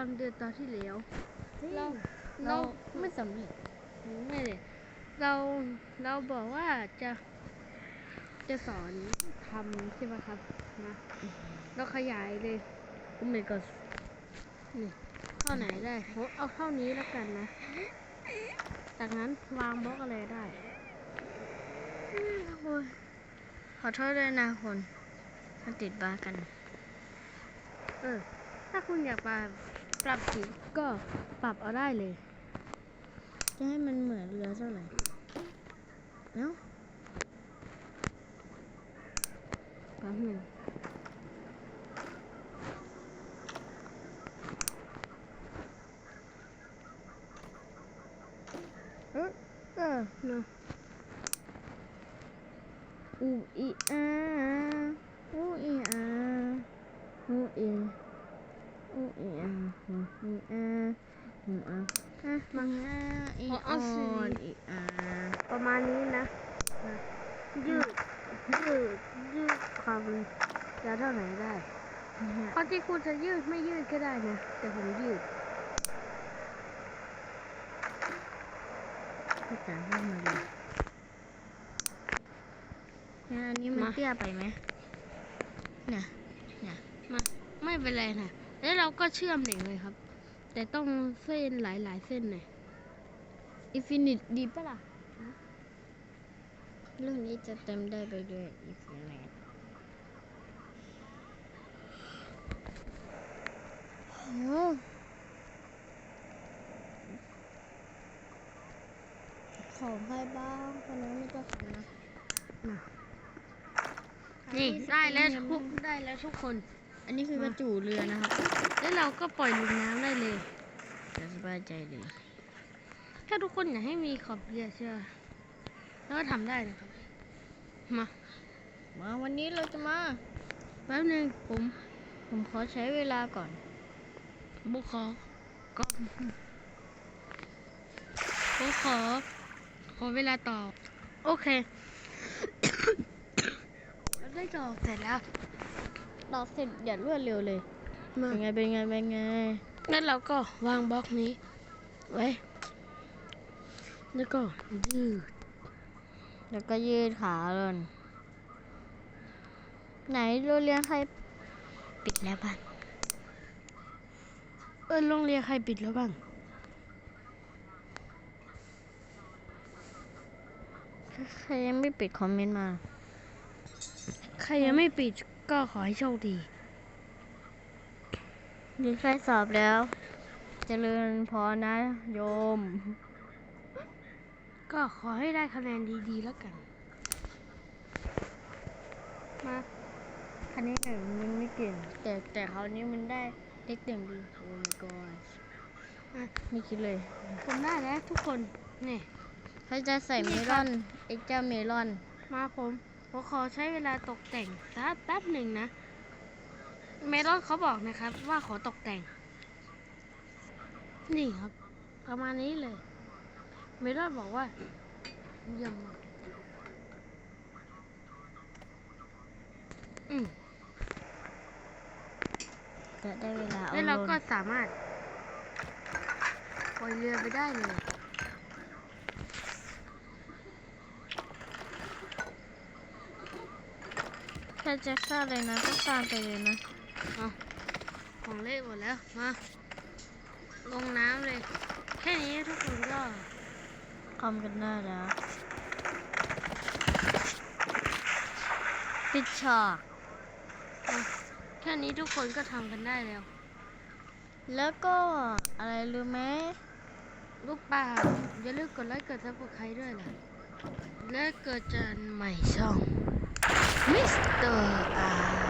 ความเดือดตอนที่แล้วเราเราเราไม่สำเร็จไม่เลยเราเราบอกว่าจะจะสอนทำใช่ไหมครับนะเราขยายเลยโอ้ my god นี่เท่าไหนได้ผมเอาเท่านี้แล้วกันนะ จากนั้นวางบล็อกอะไรได้โอ้ยขอโทษด้วยนะคนมันติดบาร์กัน เออ ถ้าคุณอยากปรับ ปรับสีก็ปรับเอาได้เลย จะให้มันเหมือนเรือเท่าไหร่เอ้าแป๊บหนึ่งเออเออเนอะอูอีอาอูอีอาอูอี มังอาอีออนอีอาประมาณนี้นะ ยืด ยืด ยืดความยาวเท่าไหนได้เพราะที่คุณจะยืดไม่ยืดก็ได้นะ แต่ผมยืดพี่จ๋าขึ้นมาเลยเนี่ยอันนี้มันเตี้ยไปไหมเนี่ยเนี่ยมาไม่เป็นไรนะ แล้วเราก็เชื่อมเหล็กเลยครับ แต่ต้องเส้นหลายๆเส้นหน่อยอินฟินิตดีปะล่ะเรื่องนี้จะเต็มได้ไปด้วยอินฟินิตโอ้ขอให้บ้างคนนั้นไม่ต้องทำนะนี่ได้แล้วทุกได้แล้วทุกคน อันนี้คือกระจูเรือนะครับ แล้วเราก็ปล่อยลงน้ำได้เลยจะสบายใจเลย ถ้าทุกคนอยากให้มีขอบเรือเชื่อแล้วก็ทำได้นะครับ มา มาวันนี้เราจะมา แป๊บหนึงผม ผมขอใช้เวลาก่อนบุขอก็ผมขอ ขอเวลาตอบ โอเค เราได้ตอบเสร็จแล้ว ตอกเสร็จอย่ารวดเร็วเลยมาเป็นไง เป็นไง เป็นไง งั้นเราก็วางบล็อกนี้ ไว้ แล้วก็ยืด แล้วก็ยืดขาเลยไหนโรงเรียนใครปิดแล้วบ้าง เออโรงเรียนใครปิดแล้วบ้างใครยังไม่ปิดคอมเมนต์มา ใครยังไม่ปิด ก็ขอให้โชคดีมีใครสอบแล้ว เจริญพรนะ โยม ก็ขอให้ได้คะแนนดีๆแล้วกัน มาคันนี้หนึ่งมันไม่เก่ง แต่แต่คราวนี้มันได้เลขเต็มดีโอ้ my god อะไม่คิดเลย ผมได้แล้วทุกคน นี่เขาจะใส่เมลอน เอ็กเจ้าเมลอน มาผม ผมขอใช้เวลาตกแต่งสักแป๊บหนึ่งนะ เมลอนเขาบอกนะครับ ว่าขอตกแต่ง นี่ครับ ประมาณนี้เลย เมลอนบอกว่าเยี่ยมมากอืมก็ได้เวลาเอาแล้วเราลงก็สามารถปล่อยเรือไปได้เลย ถ้าจะฆ่าเลยนะก็ฆ่าไปเลยนะเอาของเล่นหมดแล้ว มา ลงน้ำเลย แค่นี้ทุกคนก็คอมกันได้แล้วปิดฉากแค่นี้ทุกคนก็ทำกันได้แล้ว แล้วก็อะไรรู้ไหมลูกป่าอย่าลืมกดไลค์กดซับสไครต์ด้วยนะและเกิดจานใหม่ช่อง มิสเตอร์อา